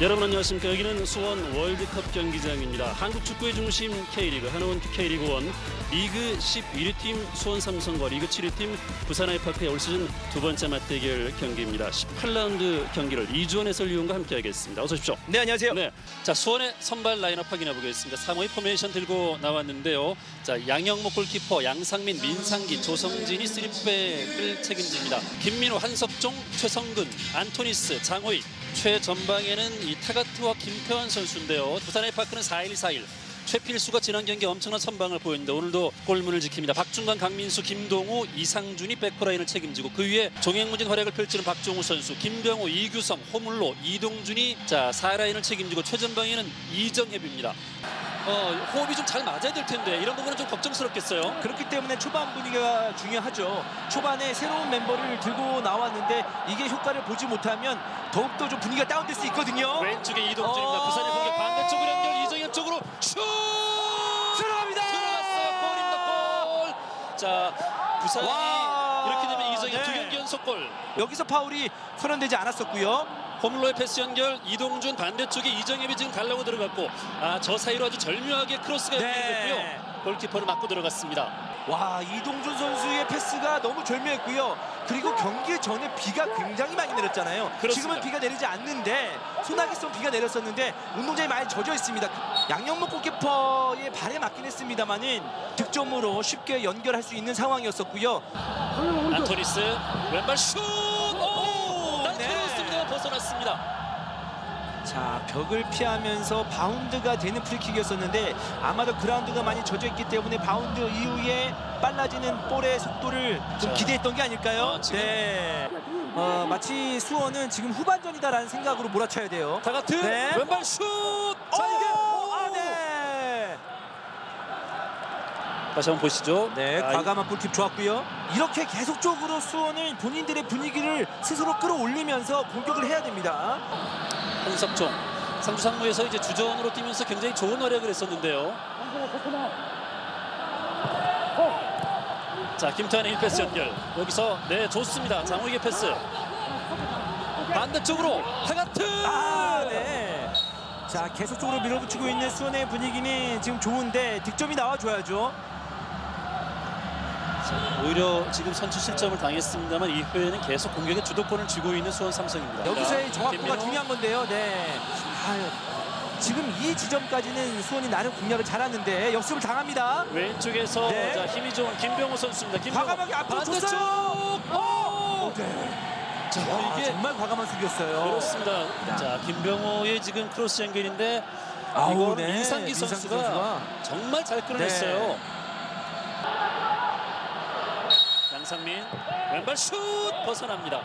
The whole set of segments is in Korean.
여러분 안녕하십니까 여기는 수원 월드컵 경기장입니다 한국 축구의 중심 K리그 한원 K리그 1 리그 11위 팀 수원 삼성과 리그 7위 팀 부산 아이파크의 올 시즌 두 번째 맞대결 경기입니다 18라운드 경기를 이주원 해설위원과 함께 하겠습니다 어서 오십시오 네 안녕하세요. 네, 자 수원의 선발 라인업 확인해 보겠습니다. 3호의 포메이션 들고 나왔는데요. 자 양영목 골키퍼, 양상민, 민상기, 조성진이 3백을 책임집니다. 김민호, 한석종, 최성근, 안토니스, 장호익. 최전방에는 이 타가트와 김태환 선수인데요. 부산의 파크는 4-1-4-1. 최필수가 지난 경기 엄청난 선방을 보였는데 오늘도 골문을 지킵니다. 박준관, 강민수, 김동우, 이상준이 백퍼라인을 책임지고 그 위에 종횡무진 활약을 펼치는 박종우 선수, 김병호, 이규성, 호물로, 이동준이 자 4라인을 책임지고 최전방에는 이정협입니다. 어, 호흡이 좀 잘 맞아야 될 텐데 이런 부분은 좀 걱정스럽겠어요. 그렇기 때문에 초반 분위기가 중요하죠. 초반에 새로운 멤버를 들고 나왔는데 이게 효과를 보지 못하면 더욱더 좀 분위기가 다운될 수 있거든요. 왼쪽에 이동준입니다. 어. 부산의 공격 반대쪽으로 연결 이정협 쪽으로 슛! 들어갑니다. 들어갔어요. 골입니다. 골. 자 부산이 와. 이렇게 되면 이정협 네. 두 경기 연속 골. 여기서 파울이 선언되지 않았었고요. 호물로의 패스 연결 이동준 반대쪽에 이정엽이 지금 갈라고 들어갔고 아 저 사이로 아주 절묘하게 크로스가 네. 연결됐고요 골키퍼를 맞고 들어갔습니다 와 이동준 선수의 패스가 너무 절묘했고요. 그리고 경기 전에 비가 굉장히 많이 내렸잖아요. 그렇습니다. 지금은 비가 내리지 않는데 소나기 성 비가 내렸었는데 운동장이 많이 젖어 있습니다. 양영목 골키퍼의 발에 맞긴 했습니다만은 득점으로 쉽게 연결할 수 있는 상황이었었고요. 안토니스 왼발 슛! 오! 네. 날카로웠습니다 벗어났습니다 자 벽을 피하면서 바운드가 되는 프리킥이었었는데 아마도 그라운드가 많이 젖어 있기 때문에 바운드 이후에 빨라지는 볼의 속도를 좀 자. 기대했던 게 아닐까요? 어, 지금- 네. 어, 마치 수원은 지금 후반전이다라는 생각으로 몰아쳐야 돼요. 다가트 네. 왼발 슛! 자자 이게 오! 오! 아, 네. 다시 한번 보시죠 네, 아, 과감한 골팁 좋았고요. 이렇게 계속적으로 수원은 본인들의 분위기를 스스로 끌어올리면서 공격을 해야 됩니다. 한석종 상주 상무에서 이제 주전으로 뛰면서 굉장히 좋은 활약을 했었는데요 자 김태환의 1패스 연결 여기서 네 좋습니다 장호익의 패스 반대쪽으로 타가트 아, 네. 자, 계속적으로 밀어붙이고 있는 수원의 분위기는 지금 좋은데 득점이 나와줘야죠. 오히려 지금 선취 실점을 당했습니다만 이후에는 계속 공격의 주도권을 쥐고 있는 수원 삼성입니다. 여기서의 정확도가 김민호. 중요한 건데요. 네. 아유, 지금 이 지점까지는 수원이 나름 공략을 잘하는데 역습을 당합니다. 왼쪽에서 네. 자, 힘이 좋은 김병호 선수입니다. 김병호 과감하게 앞으로 반대쪽. 줬어요. 오! 네. 자 와, 이게 정말 과감한 수비였어요. 그렇습니다. 자 김병호의 지금 크로스 연결인데 아우, 이거 네. 민상기 민상기 선수가, 선수가. 정말 잘 끌어냈어요. 네. 양상민 왼발 슛 벗어납니다.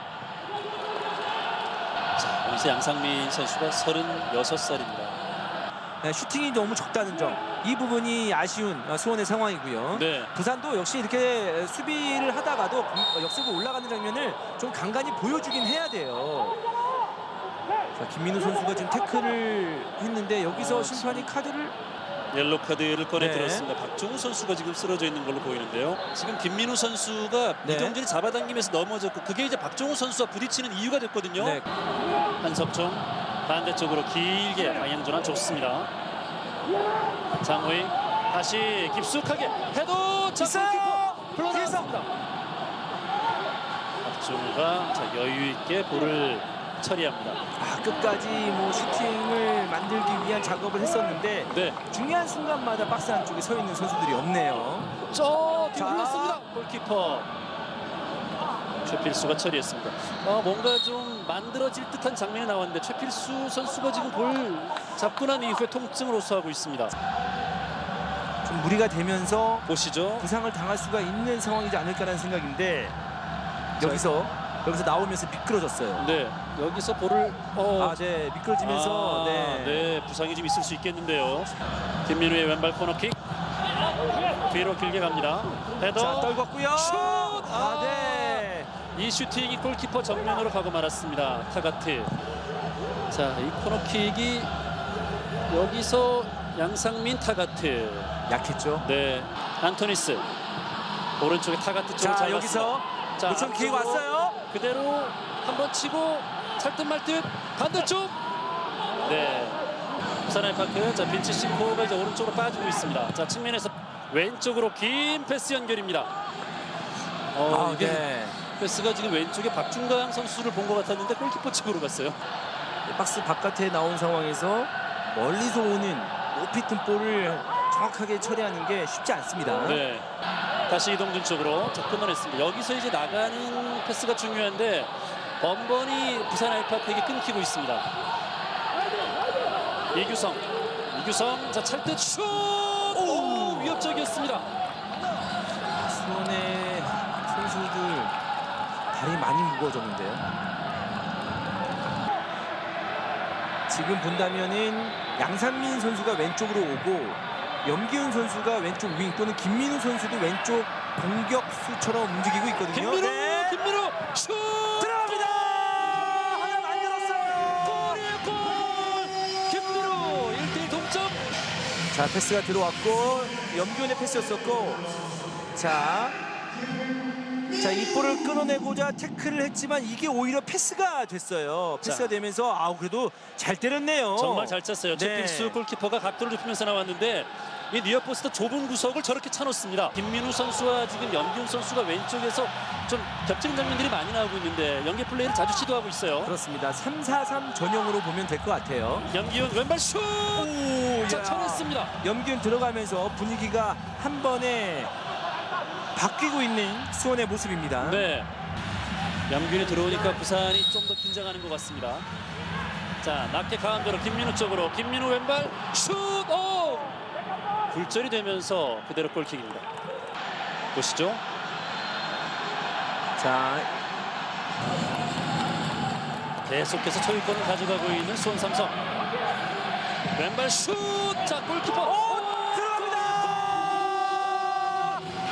자 여기서 양상민 선수가 36살입니다. 네, 슈팅이 너무 적다는 점. 이 부분이 아쉬운 어, 수원의 상황이고요. 네. 부산도 역시 이렇게 수비를 하다가도 공- 어, 역습으로 올라가는 장면을 좀 간간히 보여주긴 해야 돼요. 자, 김민우 선수가 지금 태클을 했는데 여기서 어, 심판이 카드를 옐로 카드를 꺼내 네. 들었습니다. 박종우 선수가 지금 쓰러져 있는 걸로 보이는데요. 지금 김민우 선수가 네. 이동준이 잡아당기면서 넘어졌고 그게 이제 박종우 선수와 부딪히는 이유가 됐거든요. 네. 한석종 반대쪽으로 길게 방향 전환 좋습니다. 장호익 다시 깊숙하게 헤더 자 있어요! 골키퍼 불러나왔습니다. 박종우가 자, 여유 있게 볼을 처리합니다. 아, 끝까지 뭐 슈팅을 만들기 위한 작업을 했었는데 네, 중요한 순간마다 박스 안쪽에 서 있는 선수들이 없네요. 저 자. 불렀습니다. 골키퍼 최필수가 처리했습니다. 어, 뭔가 좀 만들어질 듯한 장면이 나왔는데 최필수 선수가 지금 볼 잡고 난 이후에 통증을 호소하고 있습니다. 좀 무리가 되면서 보시죠. 부상을 당할 수가 있는 상황이지 않을까라는 생각인데 여기서 여기서 나오면서 미끄러졌어요. 네, 여기서 볼을 어, 아, 네, 미끄러지면서 아, 네. 네, 부상이 좀 있을 수 있겠는데요. 김민우의 왼발 코너킥 뒤로 길게 갑니다. 헤더 자, 떨궜고요. 슛! 아, 네. 이 슈팅이 골키퍼 정면으로 가고 말았습니다. 타가트. 자, 이 코너킥이 여기서 양상민 타가트. 약했죠. 네, 안토니스 오른쪽에 타가트 쪽을 자, 잘 여기서 자, 요청 기회 앞쪽으로 왔어요. 그대로 한번 치고 살듯 말듯 반대쪽 네. 부산 아이파크 자 빈치 싱코가 이제 오른쪽으로 빠지고 있습니다. 자 측면에서 왼쪽으로 긴 패스 연결입니다. 어, 아, 이게 네. 패스가 지금 왼쪽에 박준강 선수를 본 것 같았는데 골키퍼 측으로 갔어요. 박스 바깥에 나온 상황에서 멀리서 오는 높이 뜬 볼을 정확하게 처리하는 게 쉽지 않습니다. 네. 다시 이동준 쪽으로 자, 끊어냈습니다. 여기서 이제 나가는 패스가 중요한데 번번이 부산 아이파크에게 끊기고 있습니다. 이규성, 이규성, 자 찰듯 슛! 오, 위협적이었습니다. 수원의 선수들 다리 많이 무거워졌는데요. 지금 본다면은 양산민 선수가 왼쪽으로 오고 염기훈 선수가 왼쪽 윙 또는 김민우 선수도 왼쪽 공격수처럼 움직이고 있거든요. 김민우, 네. 김민우 슛! 들어갑니다. 하나 만들었어요. 골이에요, 골! 김민우 1대1 동점. 자 패스가 들어왔고 염기훈의 패스였었고 자. 자, 이 볼을 끊어내고자 태클을 했지만 이게 오히려 패스가 됐어요. 패스가 자. 되면서 아우 그래도 잘 때렸네요. 정말 잘 찼어요. 네. 최필수 골키퍼가 각도를 좁히면서 나왔는데 이 니어포스트 좁은 구석을 저렇게 차놓습니다. 김민우 선수와 지금 염기훈 선수가 왼쪽에서 좀 겹치는 장면들이 많이 나오고 있는데 연계 플레이를 자주 시도하고 있어요. 그렇습니다. 3-4-3 전형으로 보면 될 것 같아요. 염기훈 왼발 슛! 오, 자, 야. 쳐냈습니다. 염기훈 들어가면서 분위기가 한 번에 바뀌고 있는 수원의 모습입니다. 네. 염균이 들어오니까 부산이 좀 더 긴장하는 것 같습니다. 자, 낮게 가운데로 김민우 쪽으로 김민우 왼발 슛! 오! 굴절이 되면서 그대로 골킥입니다. 보시죠. 자, 계속해서 소유권을 가져가고 있는 수원 삼성. 왼발 슛! 자, 골키퍼. 오, 들어갑니다.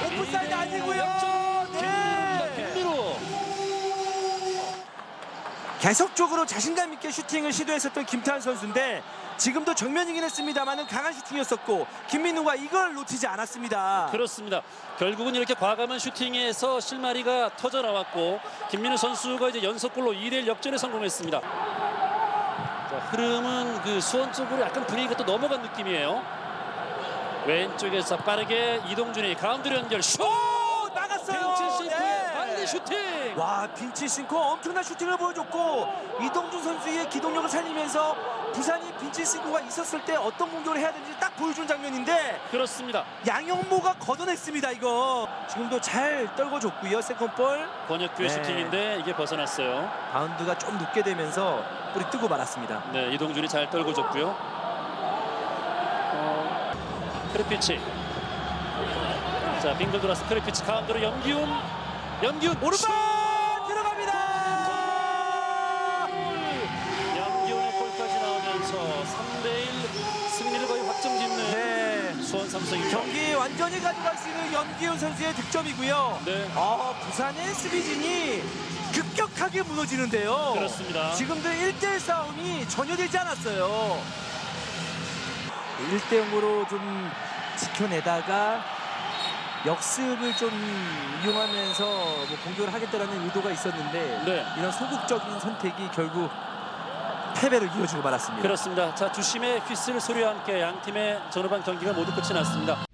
오프사이드 아니고요. 계속적으로 자신감 있게 슈팅을 시도했었던 김태환 선수인데 지금도 정면이긴 했습니다만은 강한 슈팅이었었고 김민우가 이걸 놓치지 않았습니다. 그렇습니다. 결국은 이렇게 과감한 슈팅에서 실마리가 터져 나왔고 김민우 선수가 이제 연속골로 2대1 역전에 성공했습니다. 자, 흐름은 그 수원 쪽으로 약간 분위기가 또 넘어간 느낌이에요. 왼쪽에서 빠르게 이동준이 가운데로 연결 슛! 오, 나갔어요. 벤치 네. 빨리 슈팅! 와 빈치 싱커 엄청난 슈팅을 보여줬고 이동준 선수의 기동력을 살리면서 부산이 빈치 싱커가 있었을 때 어떤 공격을 해야 되는지 딱 보여준 장면인데 그렇습니다. 양영모가 걷어냈습니다 이거 지금도 잘 떨궈줬고요 세컨볼 권혁규의 네. 슈팅인데 이게 벗어났어요. 바운드가 좀 늦게 되면서 볼이 뜨고 말았습니다 네, 이동준이 잘 떨궈줬고요. 어, 크레피치. 자, 빙글 돌아서 크레피치 가운데로 염기훈. 염기훈 오른발 수원 삼성입니다. 경기 완전히 가져갈 수 있는 연기훈 선수의 득점이고요 네, 아 부산의 수비진이 급격하게 무너지는데요 그렇습니다. 지금도 1대1 싸움이 전혀 되지 않았어요 1대0으로 좀 지켜내다가 역습을 좀 이용하면서 뭐 공격을 하겠다라는 의도가 있었는데 네. 이런 소극적인 선택이 결국 패배로 이어지고 말았습니다. 그렇습니다. 자, 주심의 휘슬 소리와 함께 양 팀의 전후반 경기가 모두 끝이 났습니다.